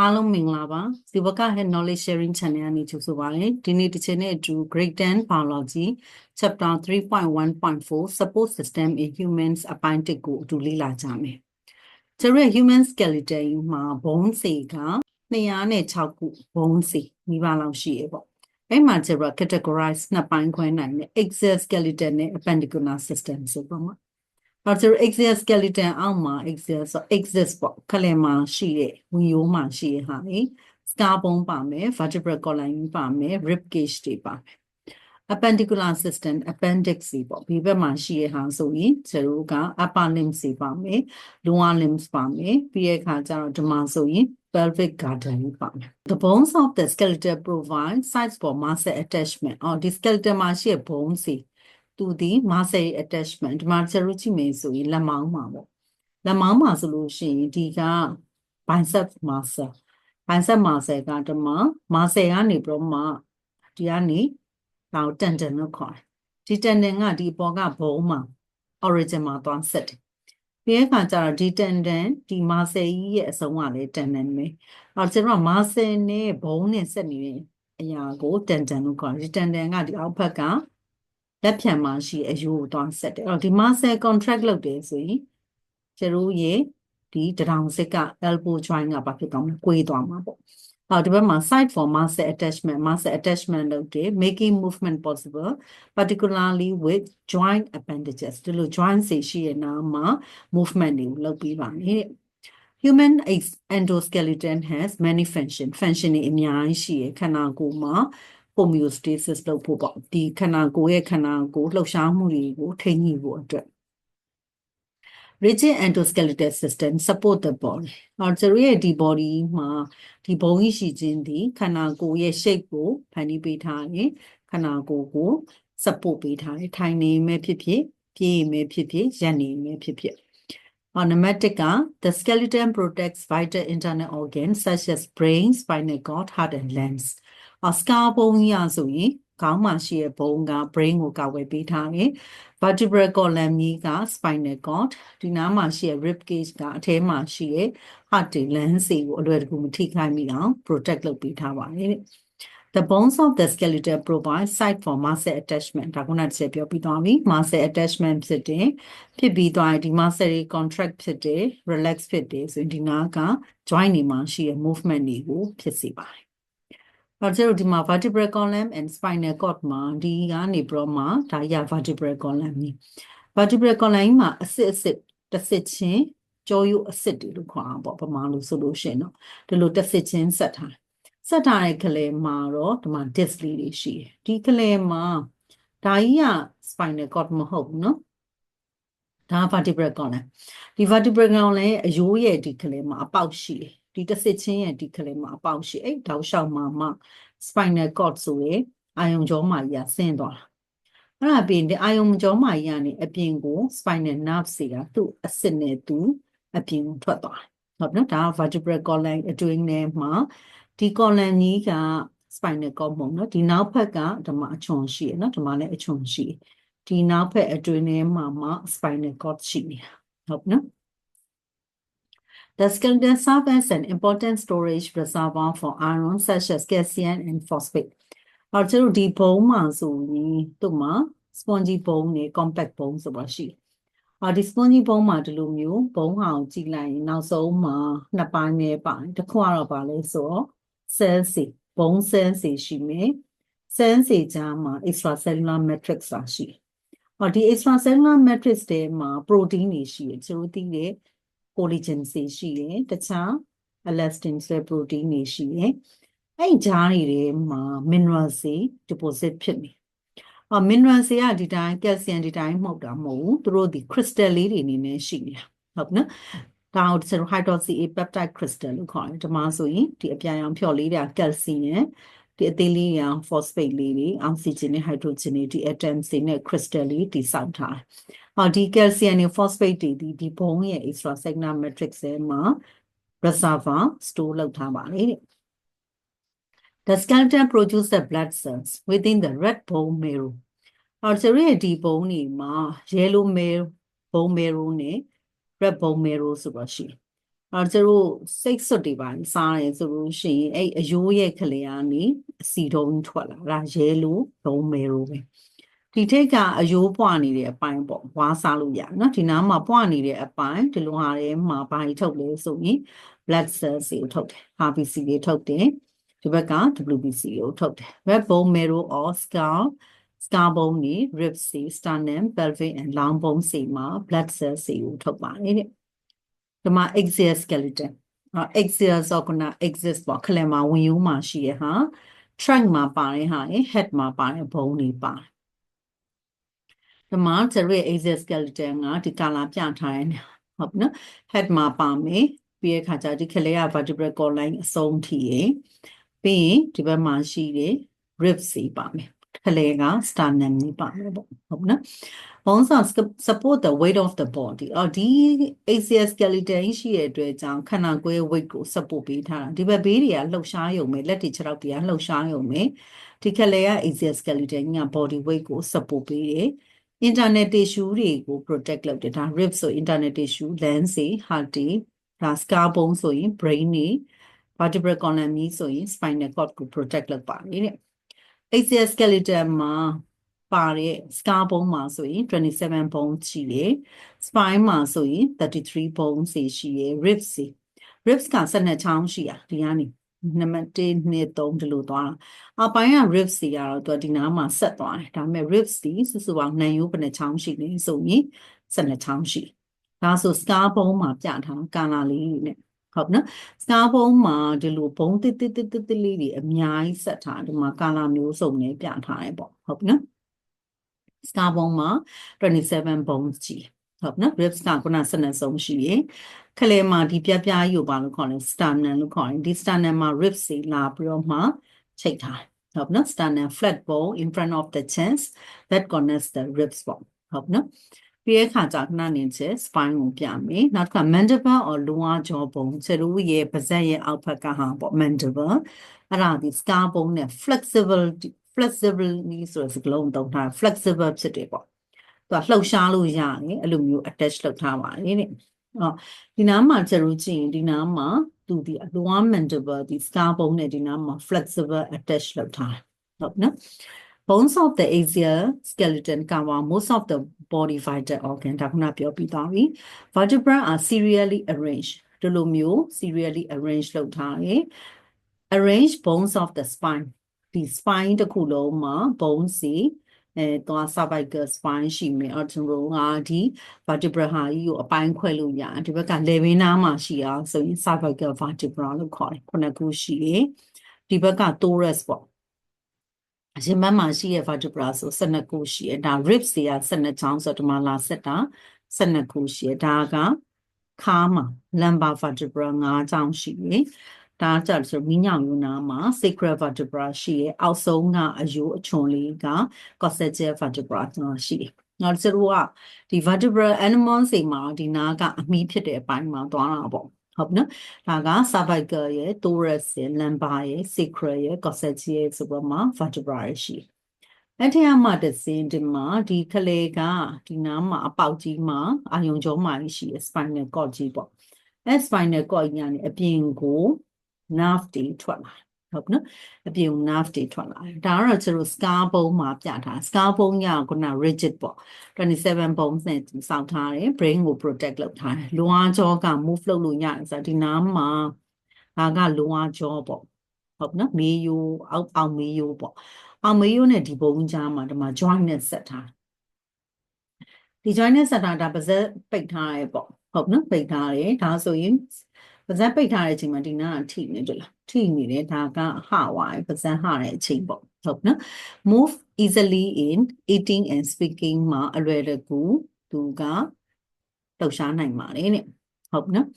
အားလုံးမင်္ဂလာပါဇီဝက Head Knowledge Sharing Channel ကနေကြိုဆိုပါရစေဒီနေ့တစ်ချိန်နဲ့အတူ Grade 10 Biology Chapter 3.1.4 Support System in Humans အပိုင်းတစ်ကိုအတူလေ့လာကြမယ်ကျရ Human Skeleton မှာ bone စေက206ခု bone စေမိဘလောက်ရှိရပေါ့အဲ့မှာကျရ categorize နှစ်ပိုင်းခွဲနိုင်တယ် exoskeleton နဲ့ appendicular system ဆိုပါမှာ အဲ့ဒါ exoskeleton အောက်မှာ exos ဆို exist ပေါ့ခလဲမှာရှိတဲ့ဝင်ရိုးမှာရှိတဲ့ဟာလေ scar bone ပါမယ် vertebral column ပါမယ် rib cage တွေပါမယ် appendicular system appendix တွေပေါ့ဒီဘက်မှာရှိတဲ့ဟာဆိုရင်ကျတို့က upper limbs တွေပါမယ် lower limbs ပါမယ်ပြီးတဲ့အခါကျတော့ဒီမှာဆိုရင် pelvic girdle ပါမယ် the bones of the skeleton provide sites for muscle attachment အော်ဒီ skeleton မှာရှိတဲ့ bones တွေ သူဒီ muscle attachment ဒီမှာကျတို့ကြည့်မယ်ဆိုရင်လက်မောင်းမှာပေါ့လက်မောင်းမှာဆိုလို့ရှိရင်ဒီက bicep muscle bicep muscle ကဒီမှာ muscle ကနေပြီးတော့မှဒီကနေဒါကိုတန်တန်လို့ခေါ်တယ်ဒီတန်တန်ကဒီပေါ်ကဘုံမှာ origin မှာသွားဆက်တယ်ပြီးတဲ့အခါကျတော့ဒီတန်တန်ဒီ muscle ကြီးရဲ့အဆုံးကလည်းတန်တန်ပဲအော်ကျွန်တော် muscle နဲ့ဘုံနဲ့ဆက်နေတဲ့အရာကိုတန်တန်လို့ခေါ်တယ်ဒီတန်တန်ကဒီအောက်ဘက်က လက်ဖြံမှာရှိအယိုးကိုသွားဆက်တယ်အဲ့တော့ဒီ muscle contract လုပ်တယ်ဆိုရင်ကျတို့ရဲ့ဒီတရောင်စစ်က elbow joint ကဘာဖြစ်သွားမလဲ꿰သွားမှာပေါ့ဟောဒီဘက်မှာ site for muscle attachment muscle attachment လုပ်တယ် making movement possible particularly with joint appendages ဒီလို joint တွေရှိရဲ့နာမှာ movement တွေကိုလုပ်ပေးပါမယ် human endoskeleton has many function function တွေအများကြီးရှိရခန္ဓာကိုယ်မှာ homeostasis လုပ်ဖို့ပေါ့ဒီခန္ဓာကိုယ်ရဲ့ခန္ဓာကိုယ်လှုပ်ရှားမှုတွေကိုထိန်းညှိဖို့အတွက် rigid endoskeletal system support the body အော်ကျရဲ့ဒီ body မှာဒီဘုံကြီးရှိခြင်းဒီခန္ဓာကိုယ်ရဲ့ shape ကိုဖန်တီးပေးထားရင်ခန္ဓာကိုယ်ကို support ပေးထားတယ်ထိုင်နေမဲ့ဖြစ်ဖြစ်ပြေးမဲ့ဖြစ်ဖြစ်ရပ်နေမဲ့ဖြစ်ဖြစ် On pneumatic the skeleton protects vital internal organs such as brain, spinal cord, heart and lungs. အစကာဘုံရဆိုရင်ခေါင်းမှာရှိတဲ့ဘုံက brain ကိုကာဝယ်ပေးထားတယ် vertebral column ကြီးက spinal cord ဒီနားမှာရှိတဲ့ rib cage ကအထဲမှာရှိတဲ့ heart တွေ lungs တွေကိုအလွယ်တကူမထိခိုက်မိအောင် protect လုပ်ပေးထားပါတယ်တဲ့ The bones of the skeleton provide site for muscle attachment ဒါခုနတစ်ချက်ပြောပြီးသွားပြီ muscle attachment ဖြစ်တယ်ဖြစ်ပြီးသွားရင်ဒီ muscle တွေ contract ဖြစ်တယ် relax ဖြစ်တယ်ဆိုရင်ဒီနားက joint တွေမှာရှိတဲ့ movement တွေကိုဖြစ်စေပါတယ် တော့ကျတို့ဒီမှာ vertebral column and spinal cord မှာဒီကနေပြီးတော့မှဒါရ vertebral column ကြီး vertebral column မှာအစစ်အစစ်တစ်စစ်ချင်းကြောရိုးအစစ်တွေလို့ခေါ်အောင်ပေါ့ပမာလို့ဆိုလို့ရှိရင်တော့ဒီလိုတစ်စစ်ချင်းဆက်ထားဆက်ထားတဲ့ကလေးမှာတော့ဒီမှာ disc လေးတွေရှိတယ်ဒီကလေးမှာဒါကြီးက spinal cord မဟုတ်ဘူးเนาะဒါ vertebral column ဒီ vertebral column လည်းအယိုးရဲ့ဒီကလေးမှာအပေါက်ရှိတယ် ဒီတစ်စစ်ချင်းရဲ့ဒီကလေးမှာအပေါက်ရှိအဲ့တောက်လျှောက်မှာမှ spinal cord ဆိုရယ်အာယုံကြောမှာကြီးဆင်းသွားတာအဲ့ဒါပြီးရင်အာယုံကြောမှာကြီးကနေအပြင်ကို spinal nerve တွေကသူ့အစစ်နဲ့သူအပြင်ကိုထွက်သွားတယ်ဟုတ်နော်ဒါက vertebral column အတွင်းထဲမှာဒီ column ကြီးက spinal cord မဟုတ်နော်ဒီနောက်ဘက်ကဓမ္မအချွန်ရှိရနော်ဓမ္မလည်းအချွန်ရှိဒီနောက်ဘက်အတွင်းထဲမှာမှ spinal cord ရှိနေတာဟုတ်နော် The skeleton serves as an important storage reservoir for iron such as calcium and phosphate. အော်ကျတို့ဒီဘုံမှာဆိုရင်သူ့မှာ spongy bone နဲ့ compact bone ဆိုတာရှိတယ်။အော်ဒီ spongy bone မှာဒီလိုမျိုးဘုံဟာကိုကြည့်လိုက်ရင်နောက်ဆုံးမှာနှစ်ပိုင်းပဲပါတယ်။တစ်ခုကတော့ပါလဲဆိုတော့ cell စီဘုံ cell စီရှိမယ်။ cell စီကြားမှာ extracellular matrix ဆိုတာရှိတယ်။အော်ဒီ extracellular matrix ထဲမှာ protein တွေရှိတယ်။ကျတို့သိတဲ့ collagen တွေရှိတယ်တခြား elastin ဆိုတဲ့ protein တွေရှိတယ်အဲ့ဂျားတွေထဲမှာ mineral တွေ deposit ဖြစ်နေအော် mineral တွေကဒီတိုင်း calcium ဒီတိုင်းမှုတ်တာမဟုတ်ဘူးသူတို့ဒီ crystal လေးတွေအနေနဲ့ရှိနေတာဟုတ်နော်ဒါကိုဆို hydroxy A peptide crystal လို့ခေါ်တယ်ဒီမှာဆိုရင်ဒီအပြာရောင်ဖြော်လေးတွေက calcium နဲ့ ဒီအသေးလေးရောင် phosphate လေးတွေ oxygen နဲ့ hydrogen တွေဒီ atoms တွေနဲ့ crystal လေးတည်ဆောက်ထားတယ်ဟောဒီ calcium နဲ့ phosphate တွေဒီဒီဘုံရဲ့ extracellular matrix ထဲမှာ reservoir store လုပ်ထားပါလေတဲ့ The skeleton produces the blood cells within the red bone marrow အော်ကျရဲ့ဒီဘုံတွေမှာ yellow marrow bone marrow နဲ့ red bone marrow ဆိုတော့ရှိ အဲ့တော့ကျတို့စိတ်စွတ်တွေပါစားတယ်ဆိုလို့ရှိရင်အဲ့အယိုးရဲ့ခလေကနေအစီတုံးထွက်လာဒါရဲလို့ဘုံမဲလို့ပဲဒီထိတ်ကအယိုးပွားနေတဲ့အပိုင်းပေါ့ဝါးစားလို့ရတယ်နော်ဒီနားမှာပွားနေတဲ့အပိုင်းဒီလိုဟာထဲမှာဘာကြီးထုတ်လဲဆိုရင် blood cells ကိုထုတ်တယ် RBC တွေထုတ်တယ်ဒီဘက်က WBC ကိုထုတ်တယ် red bone marrow or skull skull bone နေ ribs တွေ sternum pelvic and long bone တွေမှာ blood cells ကိုထုတ်ပါတယ်တဲ့ ဒီမှာ axial skeleton အာ axial ဆိုကနာ axis ပေါ့ခလက်မှာဝင်ရိုးမှာရှိရဟာ trunk မှာပါတယ်ဟာ head မှာပါတယ်ဘုံတွေပါတယ်ဒီမှာကျရရဲ့ axial skeleton ကဒီ color ပြထားတယ်ဟုတ်နော် head မှာပါမယ်ပြီးရဲ့ခါကျဒီခလေးက vertebral column အဆုံးထိရယ်ပြီးရင်ဒီဘက်မှာရှိတဲ့ ribs စီပါမယ် ခလေးက sternum ကြီးပါမယ်ပေါ့ဟုတ်နော် bones are support the weight of the body အော်ဒီ axial skeleton ရှိရဲ့အတွက်ကြောင့်ခန္ဓာကိုယ်ရဲ့ weight ကို support ပေးထားတာဒီဘက်ဘေးတွေကလှုပ်ရှားရုံပဲလက်တွေခြေထောက်တွေကလှုပ်ရှားရုံပဲဒီခလေးက axial skeleton က body weight ကို support ပေးတယ် internal tissue တွေကို protect လုပ်တယ်ဒါ ribs ဆို internal tissue lens တွေ heart တွေဒါ skull bone ဆိုရင် brain တွေ vertebral column ကြီးဆိုရင် spinal cord ကို protect လုပ်ပါတယ်တဲ့ axial skeleton မှာပါတဲ့ skull bone မှာဆိုရင်27 bones ရှိတယ် spine မှာဆိုရင်33 bones ရှိရယ် ribs တွေ ribs က12ချောင်းရှိတာဒီကနေနံပါတ်1 2 3ဒီလိုသွားတာအပိုင်းက ribs တွေကတော့သူကဒီနားမှာဆက်သွားတယ်ဒါပေမဲ့ ribs တွေစုစုပေါင်းနံရိုးဘယ်နှချောင်းရှိလဲဆိုရင်12ချောင်းရှိဒါဆို skull bone မှာပြထားကာလာလေးတွေနဲ့ ဟုတ်နော် skull bone မှာဒီလိုဘုံတစ်တစ်တစ်တစ်လေးတွေအများကြီးဆက်ထားဒီမှာကာလာမျိုးစုံနဲ့ပြထားတယ်ပေါ့ဟုတ်နော် skull bone မှာ27 bones ကြီးဟုတ်နော် ribs ကခုန12ဆုံးရှိရယ်ခလဲမှာဒီပြပြကြီးကိုဘာလို့ခေါ်လဲ sternum လို့ခေါ်တယ်ဒီ sternum မှာ ribs တွေလာပြီးတော့မှချိတ်ထားဟုတ်နော် sternum flat bone in front of the chest that connects the ribs ပေါ့ဟုတ်နော် ပြီးတဲ့အခါကျခဏနေချက် spine ကိုပြမယ်နောက်တစ်ခါ mandible or lower jaw bone ဆရာတို့ရဲ့ပါးစပ်ရဲ့အောက်ဘက်ကဟာပေါ့ mandible အဲ့ဒါဒီ skull bone နဲ့ flexible flexible ဆိုတဲ့စကားလုံးသုံးထား flexible ဖြစ်တယ်ပေါ့သူကလှုပ်ရှားလို့ရတယ်အဲ့လိုမျိုး attach လုပ်ထားပါတယ်တဲ့အော်ဒီနားမှာကျတို့ကြည့်ရင်ဒီနားမှာသူဒီ lower mandible ဒီ skull bone နဲ့ဒီနားမှာ flexible attach လုပ်ထားဟုတ်နော် bones of the axial skeleton cover most of the body vital organ ဒါခုနပြောပြီးသွားပြီ vertebrae are serially arranged ဒီလိုမျိုး serially arranged လုပ်ထားတယ် arrange bones of the spine ဒီ spine တစ်ခုလုံးမှာ bones စီအဲတော့ cervical spine ရှိမယ်အော်ကျွန်တော်ကဒီ vertebra ဟာကြီးကိုအပိုင်းခွဲလို့ရတယ်ဒီဘက်က level နားမှာရှိအောင်ဆိုရင် cervical vertebra လို့ခေါ်တယ်ခုနှစ်ခုရှိတယ်ဒီဘက်က thorax ပေါ့အ ရှင်မမှာရှိရဲ့ vertebra ဆို12ခုရှိတယ်ဒါ ribs တွေက12ချောင်းဆိုတော့ဒီမှာလာဆက်တာ12ခုရှိတယ်ဒါကခါမှာ lumbar vertebra 5ချောင်းရှိတယ်ဒါကြဆိုမိညောင်ယူနာမှာ sacral vertebra ရှိရဲ့အောက်ဆုံးကအယိုးအချွန်လေးက coccygeal vertebra ရှိတယ်နောက်ကျတော့ဒီ vertebral animals တွေမှာဒီနားကအမီးဖြစ်တဲ့အပိုင်းမှာသွားတာပေါ့ ဟုတ်နော်ဒါက cervical ရဲ့ thorax ရဲ့ lumbar ရဲ့ sacral ရဲ့ coccygeal ဆိုတော့မှာ vertebra ရရှိအဲ့ထက်မှတစင်းဒီမှာဒီခလေကဒီနားမှာအပေါက်ကြီးမှာအာယုံကြောမှာရှိရဲ့ spinal cord ကြီးပေါ့အဲ့ spinal cord ကြီးကနေအပြင်ကို nerve တွေထွက်လာ ဟုတ်နော်အပြင် nerve တွေထွက်လာတယ်ဒါကတော့ကျတို့ scar bone မှာပြထား scar bone ကခုန rigid ပေါ့27 bones နဲ့စောင့်ထားတယ် brain ကို protect လုပ်ထားတယ် lower jaw က move လုပ်လို့ရတယ်ဆိုတော့ဒီနားမှာဒါက lower jaw ပေါ့ဟုတ်နော်မေးယိုအောက်အောင်မေးယိုပေါ့အောင်မေးယိုနဲ့ဒီဘုံကြားမှာဒီမှာ joint နဲ့ဆက်ထားဒီ joint နဲ့ဆက်ထားဒါပါဇက်ပိတ်ထားရဲပေါ့ဟုတ်နော်ပိတ်ထားတယ်ဒါဆိုရင် ပါဇက်ပိတ်ထားတဲ့အချိန်မှာဒီနားကထိနေတယ်လားထိနေတယ်ဒါကဟဝါပါဇက်ဟတဲ့အချိန်ပေါ့ဟုတ်နော် move easily in eating and speaking မှာအလွယ်တကူသူကလှုပ်ရှားနိုင်ပါတယ်တဲ့ဟုတ်နော်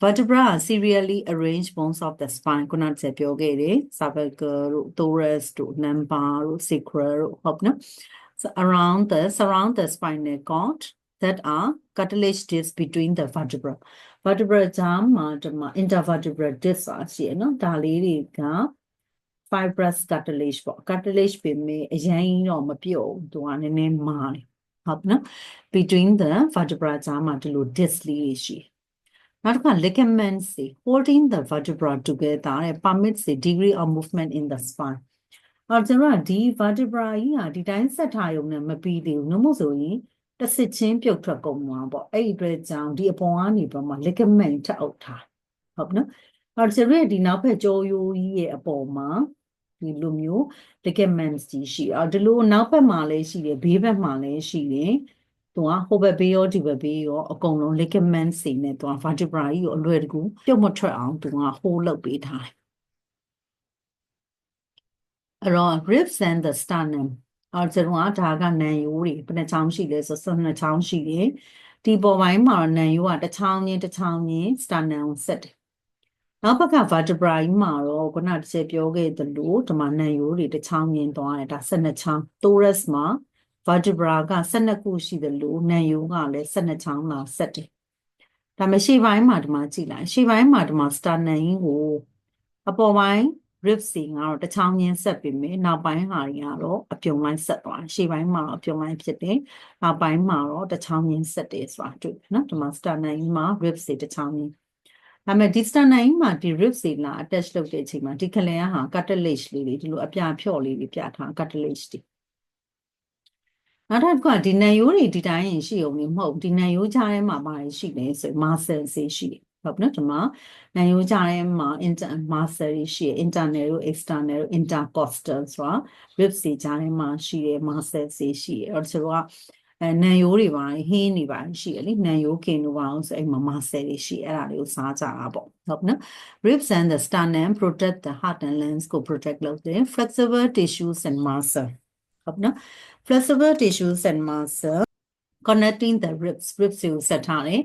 vertebra are serially arranged bones of the spine ခုနကပြောခဲ့တယ် cervical တို့ thorax တို့ lumbar တို့ sacral တို့ဟုတ်နော် so around the surround the spinal cord that are cartilage discs between the vertebra Vertebra ကြားမှာဒီမှာ intervertebral disc ဆိုတာရှိရနော်ဒါလေးတွေက fibrous cartilage ပေါ့ cartilage ပင်မေအရင်တော့မပြုတ်သူကနည်းနည်းမာတယ်ဟုတ်နော် between the vertebra ကြားမှာဒီလို disc လေးတွေရှိနောက်တစ်ခါ ligaments တွေ holding the vertebra together တဲ့ permits the degree of movement in the spine အော်ကျွန်တော်ကဒီ vertebra ကြီးဟာဒီတိုင်းဆက်ထားရုံနဲ့မပြီးသေးဘူးနှမို့ဆိုရင် တစ်စစ်ချင်းပြုတ်ထွက်ကုန်မှာပေါ့အဲ့ဒီအတွက်ကြောင့်ဒီအပေါ်ကနေပြီးမှ ligament ထပ်အုပ်ထားဟုတ်နော်အော်ကျွန်တော်ဒီနောက်ဘက်ကြောရိုးကြီးရဲ့အပေါ်မှာဒီလိုမျိုး ligaments ကြီးရှိအော်ဒီလိုနောက်ဘက်မှာလည်းရှိတယ်ဘေးဘက်မှာလည်းရှိတယ်သူကဟိုဘက်ဘေးရောဒီဘက်ဘေးရောအကုန်လုံး ligaments တွေနဲ့သူက vertebra ကြီးကိုအလွယ်တကူပြုတ်မထွက်အောင်သူက hold လုပ်ပေးထားတယ်အဲ့တော့ ribs and the sternum အော်ကျွန်တော်ကဒါကနံရိုးတွေဘယ်နှချောင်းရှိလဲဆိုတော့12ချောင်းရှိတယ်ဒီပေါ်ပိုင်းမှာတော့နံရိုးကတစ်ချောင်းချင်းတစ်ချောင်းချင်း sternum ကိုဆက်တယ်နောက်ဘက်က vertebra ကြီးမှာတော့ခုနတစ်ချက်ပြောခဲ့သလိုဒီမှာနံရိုးတွေတစ်ချောင်းချင်းသွားတယ်ဒါ12ချောင်း thorax မှာ vertebra က12ခုရှိသလိုနံရိုးကလည်း12ချောင်းလာဆက်တယ်ဒါမှရှေ့ပိုင်းမှာဒီမှာကြည့်လိုက်ရှေ့ပိုင်းမှာဒီမှာ sternum ကြီးကိုအပေါ်ပိုင်း ribs တွေကတော့တစ်ချောင်းချင်းဆက်ပြီးမယ်နောက်ပိုင်းဟာတွေကတော့အပြုံလိုက်ဆက်သွားရှေ့ပိုင်းမှာအပြုံလိုက်ဖြစ်တယ်နောက်ပိုင်းမှာတော့တစ်ချောင်းချင်းဆက်တယ်ဆိုတာတွေ့နော်ဒီမှာ sternum မှာ ribs တွေတစ်ချောင်းချင်းဒါပေမဲ့ဒီ sternum မှာဒီ ribs တွေလာ attach လုပ်တဲ့အချိန်မှာဒီခလန်ကဟာ cartilage လေးတွေဒီလိုအပြာဖြော့လေးတွေပြထား cartilage တွေနောက်တစ်ခုကဒီနံရိုးတွေဒီတိုင်းရင်ရှိအောင်မဟုတ်ဒီနံရိုးကြားထဲမှာပါတယ်ရှိတယ်ဆို muscle တွေရှိတယ် ဟုတ်နော်ဒီမှာနိုင်ရိုးကြထဲမှာ inter muscle တွေရှိတယ် internal တို့ external တို့ intercostal ဆိုတာ ribs တွေကြားထဲမှာရှိတယ် muscle တွေရှိတယ်အဲ့တော့ဆိုတော့အဲနံရိုးတွေပါဟင်းနေပါရှိရလေနံရိုးကင်တို့ပါအောင်ဆိုအဲ့မှာ muscle တွေရှိအဲ့ဒါတွေကိုစားကြတာပေါ့ဟုတ်နော် ribs and the sternum protect the heart and lungs ကို protect လုပ်တယ် flexible tissues and muscle ဟုတ်နော် flexible tissues and muscle connecting the ribs ribs ကိုဆက်ထားတယ်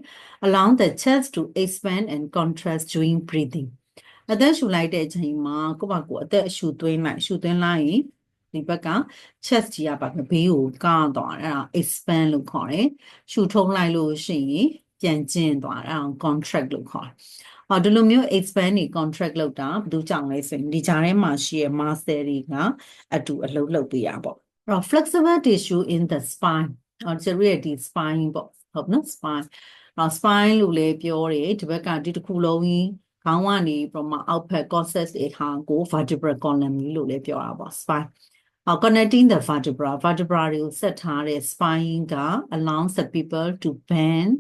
allow the chest to expand and contract during breathing အသက်ရှူလိုက်တဲ့အချိန်မှာကိုယ့်ဘာကိုယ်အသက်အရှူသွင်းလိုက်ရှူသွင်းလိုက်ရင်ဒီဘက်က chest ကြီးကပါဘေးကိုကားသွားတယ်အဲ့ဒါ expand လို့ခေါ်တယ်ရှူထုံးလိုက်လို့ရှိရင်ပြန်ကျင်းသွားတယ်အဲ့ဒါ contract လို့ခေါ်တယ်ဟောဒီလိုမျိုး expand နေ contract လောက်တာဘယ်သူကြောင့်လဲဆိုရင်ဒီကြားထဲမှာရှိရဲ့ muscle တွေကအတူအလုပ်လုပ်ပေးရပေါ့အဲ့တော့ flexible tissue in the spine အော်ကျရရဲ့ဒီ spine ပေါ့ဟုတ်နော် spine အော် spine လို့လည်းပြောတယ်ဒီဘက်ကဒီတစ်ခုလုံးကြီးခေါင်းကနေပြမအောက်ဖက် cossus တွေဟာကို vertebral column လို့လည်းပြောတာပေါ့ spine အော် connecting the vertebra vertebra တွေကိုဆက်ထားတဲ့ spine က allows the people to bend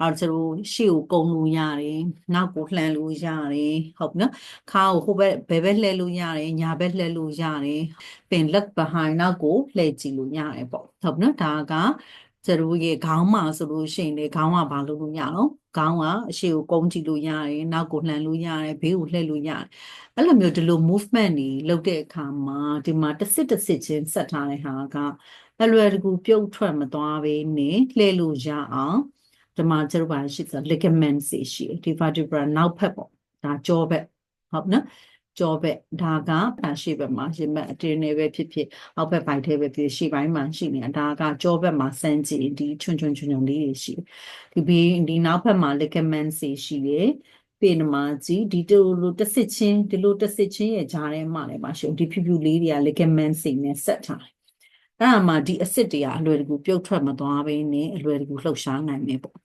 အော်ကျတို့ရှေ့ကိုကုံလို့ရတယ်နောက်ကိုလှန်လို့ရတယ်ဟုတ်နော်ခါကိုဟိုဘက်ဘယ်ဘက်လှည့်လို့ရတယ်ညာဘက်လှည့်လို့ရတယ်ပင် left behind နောက်ကိုလှည့်ကြည့်လို့ရတယ်ပေါ့ဟုတ်နော်ဒါက ကျတို့ရဲ့ခေါင်းမှာဆိုလို့ရှိရင်လေခေါင်းကဘာလုပ်လို့ရအောင်ခေါင်းကအရှေ့ကိုကုန်းကြည့်လို့ရတယ်နောက်ကိုလှန်လို့ရတယ်ဘေးကိုလှည့်လို့ရတယ်အဲ့လိုမျိုးဒီလို movement တွေလုပ်တဲ့အခါမှာဒီမှာတစ်စစ်တစ်စစ်ချင်းဆက်ထားတဲ့ဟာကအလွယ်တကူပြုတ်ထွက်မသွားဘဲနဲ့လှည့်လို့ရအောင်ဒီမှာကျတို့ပါရှိဆို ligaments တွေရှိတယ်ဒီ vertebra နောက်ဖက်ပေါ့ဒါကြောဘက်ဟုတ်နော် ကြောဘက်ဒါကပါရှိဘက်မှာရင်ဘက်အတွင်းနေပဲဖြစ်ဖြစ်အောက်ဘက်ပိုင်းထဲပဲဖြစ်ရှေ့ပိုင်းမှာရှိနေတာဒါကကြောဘက်မှာစမ်းကြည့်ဒီချွန်ချွန်ချွန်ချွန်လေးတွေရှိဒီဘီဒီနောက်ဘက်မှာ ligaments တွေရှိတယ်ပေနမှာကြည့်ဒီလိုလိုတစ်စစ်ချင်းဒီလိုတစ်စစ်ချင်းရဲ့ဂျားထဲမှာလည်းပါရှိဒီဖြူဖြူလေးတွေက ligaments တွေနဲ့ဆက်ထားတယ်အဲ့ဒါမှဒီအစစ်တွေကအလွယ်တကူပြုတ်ထွက်မသွားဘဲနဲ့အလွယ်တကူလှုပ်ရှားနိုင်မယ်ပေါ့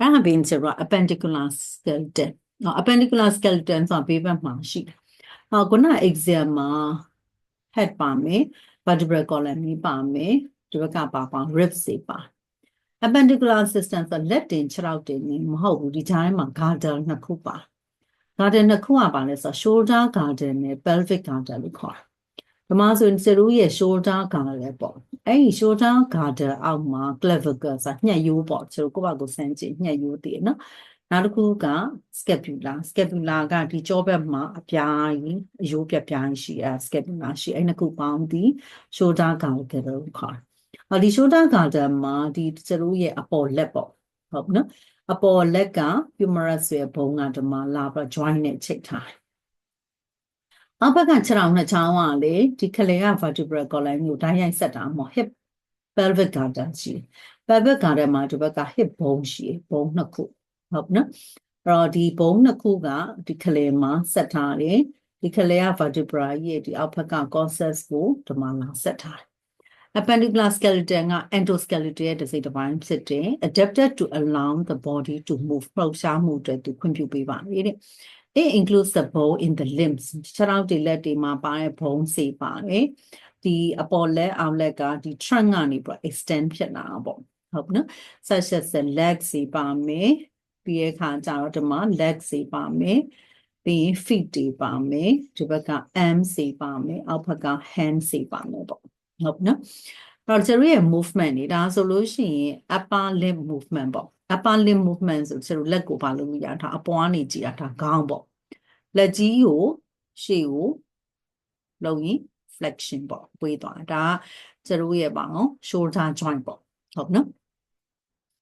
အဲ့ဒါဘင်းဆိုတော့ appendicular skeleton နော် appendicular skeleton ဆိုတာဘေးဘက်မှာရှိတယ်။ဟောခုန exam မှာ head ပါမယ် vertebral column ကြီးပါမယ်ဒီဘက်ကပါပါ ribs တွေပါ appendicular system ဆိုလက်တင်ခြေထောက်တင်နေမဟုတ်ဘူးဒီကြားထဲမှာ girdle နှစ်ခုပါ girdle နှစ်ခုကပါလဲဆို shoulder girdle နဲ့ pelvic girdle လို့ခေါ်တယ်။ဒီမှာဆိုရင်စရူရဲ့ shoulder girdle လည်းပေါ့အဲ့ဒီ shoulder girdle အောက်မှာ clavicle ဆိုတာညှက်ရိုးပေါ့ကျတို့ကိုယ့်ဘာကိုစမ်းကြည့်ညှက်ရိုးတည်နော် နောက်တစ်ခုက scapula scapula ကဒီကြောဘက်မှာအပြားကြီးအယိုးပြပြားကြီးရှိအဲ scapula ရှိအဲ့နှစ်ခုပေါင်းပြီး shoulder girdle လို့ခေါ်တယ်အော်ဒီ shoulder girdle မှာဒီကျတို့ရဲ့အပေါ်လက်ပေါ့ဟုတ်နော်အပေါ်လက်က humerus ရဲ့ဘုံကဒီမှာလာပြီး joint နဲ့ချိတ်ထားတယ်အောက်ဘက်ကခြေထောက်နှစ်ချောင်းကလေဒီခလေက vertebral column ကိုဓာတ်ရိုက်ဆက်တာမဟုတ် hip pelvic girdle ရှိ pelvic girdle မှာဒီဘက်က hip bone ရှိဘုံနှစ်ခု ဟုတ်နော်အဲ့တော့ဒီဘုံနှစ်ခုကဒီခလေမှာဆက်ထားတယ်ဒီခလေက vertebra ရဲ့ဒီအောက်ဘက်က concept ကိုဒီမှာလာဆက်ထားတယ် appendicular skeleton က endoskeleton ရဲ့တစ်စိတ်တစ်ပိုင်းဖြစ်တယ် adapted to allow the body to move လှုပ်ရှားမှုအတွက်သူခွင့်ပြုပေးပါတယ်တဲ့ it includes the bone in the limbs ခြေထောက်တွေလက်တွေမှာပါတဲ့ bone စေပါတယ်ဒီအပေါ်လက်အောက်လက်ကဒီ trunk ကနေပြီး extend ဖြစ်လာတာပေါ့ဟုတ်နော် such as the legs စီပါမယ် ပြီးရဲ့ခါကျတော့ဒီမှာ legs စီပါမယ်ပြီးရင် feet တွေပါမယ်ဒီဘက်က arm စီပါမယ်အောက်ဘက်က hand စီပါမယ်ပေါ့ဟုတ်နော်အဲ့တော့ကျွန်တော်ရဲ့ movement တွေဒါဆိုလို့ရှိရင် upper limb movement ပေါ့ upper limb movement ဆိုကျွန်တော်လက်ကိုပါလို့ရတာအပေါ်ကနေကြည့်တာဒါခေါင်းပေါ့လက်ကြီးကိုရှေ့ကိုလုပ်ရင် flexion ပေါ့ပွေးသွားတာဒါကကျွန်တော်ရဲ့ပါအောင် shoulder joint ပေါ့ဟုတ်နော်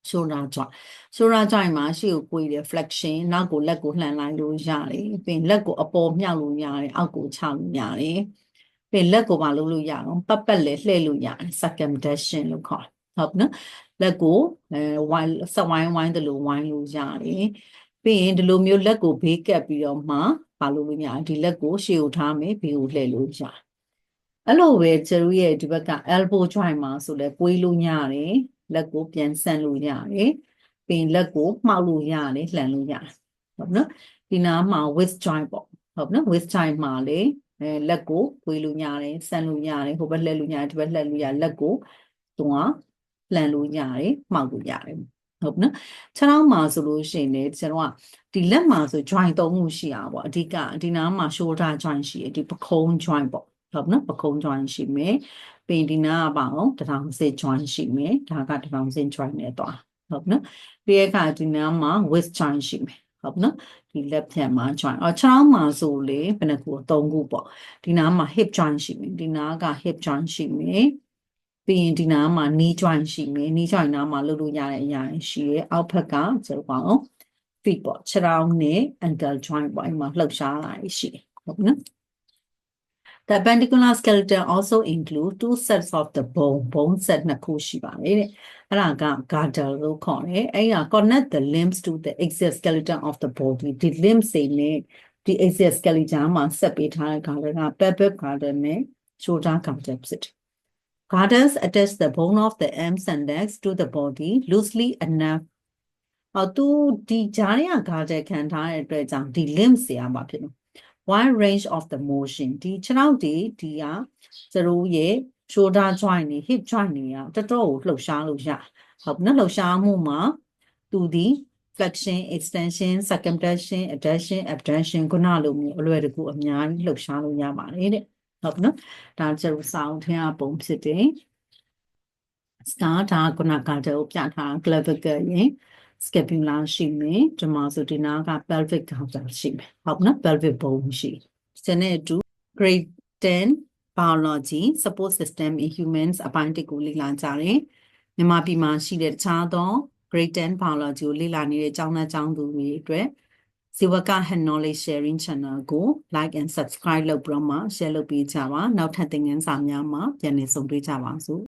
shoulder joint shoulder joint မှာရှေ့ကိုပွေးတယ် flexion နောက်ကိုလက်ကိုလှန်လိုက်လို့ရတယ်ပြီးလက်ကိုအပေါ်မြှောက်လို့ရတယ်အောက်ကိုချလို့ရတယ်ပြီးလက်ကိုပါလုပ်လို့ရအောင်ပတ်ပတ်လဲလှည့်လို့ရတယ် circumduction လို့ခေါ်တယ်ဟုတ်နော်လက်ကိုအဲဝိုင်းစဝိုင်းဝိုင်းတယ်လို့ဝိုင်းလို့ရတယ်ပြီးရင်ဒီလိုမျိုးလက်ကိုဘေးကပ်ပြီးတော့မှပါလို့လို့ရတယ်ဒီလက်ကိုရှေ့ကိုထားမယ်ဘေးကိုလှည့်လို့ရတယ်အဲ့လိုပဲကျတို့ရဲ့ဒီဘက်က elbow joint မှာဆိုလဲပွေးလို့ရတယ် လက်ကိုပြန်ဆန့်လို့ရတယ်ပြီးရင်လက်ကိုမှောက်လို့ရတယ်လှန်လို့ရတယ်ဟုတ်နော်ဒီနားမှာ waist joint ပေါ့ဟုတ်နော် waist joint မှာလေအဲလက်ကိုပွေးလို့ရတယ်ဆန့်လို့ရတယ်ဟိုဘက်လှည့်လို့ရတယ်ဒီဘက်လှည့်လို့ရလက်ကိုတွန်းလှန်လို့ရတယ်မှောက်လို့ရတယ်ဟုတ်နော်ခြေထောက်မှာဆိုလို့ရှိရင်လည်းကျွန်တော်ကဒီလက်မှာဆို joint သုံးခုရှိအောင်ပေါ့အဓိကဒီနားမှာ shoulder joint ရှိတယ်ဒီပခုံး joint ပေါ့ ဟုတ်နော်ပခုံး joint ရှိမယ်ပြီးရင်ဒီနားကပါအောင်တထောင်စစ် joint ရှိမယ်ဒါကတထောင်စစ် joint နဲ့သွားဟုတ်နော်ပြီးရခါဒီနားမှာ waist joint ရှိမယ်ဟုတ်နော်ဒီလက်ဖြတ်မှာ joint အော်ခြေထောက်မှာဆိုလေဘယ်နှခုသုံးခုပေါ့ဒီနားမှာ hip joint ရှိမယ်ဒီနားက hip joint ရှိမယ်ပြီးရင်ဒီနားမှာ knee joint ရှိမယ် knee joint နားမှာလုပ်လို့ရတဲ့အရာရှိရဲအောက်ဘက်ကကျွန်တော်ပါအောင် feet ပေါ့ခြေထောက်နဲ့ ankle joint ပေါ့အဲ့မှာလှုပ်ရှားတာရှိတယ်ဟုတ်နော် The appendicular skeleton also include two sets of the bone bone set နှစ်ခုရှိပါတယ်တဲ့အဲ့ဒါက girdle လို့ခေါ်တယ်အဲ့ဒါ connect the limbs to the exoskeleton of the body ဒီ limbs တွေနဲ့ဒီ exoskeleton မှာဆက်ပေးထားတဲ့ girdle က pelvic girdle နဲ့ shoulder girdle ဖြစ်တယ် Girdles attach the bone of the arms and legs to the body loosely enough အော်သူဒီကြားရ girdle ခံထားတဲ့အတွက်ကြောင့်ဒီ limbs တွေအမှာဖြစ်လို့ wide range of the motion ဒီခြေထောက်တွေဒီကကျတို့ရဲ့ shoulder joint တွေ hip joint တွေကတော်တော်ကိုလှုပ်ရှားလို့ရဟုတ်နော်လှုပ်ရှားမှုမှာသူဒီ flexion extension circumduction adduction abduction ခုနလိုမျိုးအလွယ်တကူအများကြီးလှုပ်ရှားလို့ရပါတယ်တဲ့ဟုတ်နော်ဒါကျတို့စာအုပ်ထဲကပုံဖြစ်တယ် scar ဒါကခုနကတည်းကပြထား clavicle ရင် scapula ရှိမယ်ဒီမှာဆိုဒီနာက pelvic girdle ရှိမယ်ဟုတ်နော် pelvic bone ရှိစတဲ့တူ grade 10 biology support system in humans အပိုင်းတစ်ကိုလေ့လာကြတယ်မြန်မာပြည်မှာရှိတဲ့တခြားသော grade 10 biology ကိုလေ့လာနေတဲ့ကျောင်းသားကျောင်းသူတွေအတွက်ဇီဝက hand knowledge sharing channel ကို like and subscribe လုပ်ပြီးတော့မှ share လုပ်ပေးကြပါနောက်ထပ်သင်ခန်းစာများမှာပြန်လည်ဆုံတွေ့ကြပါစို့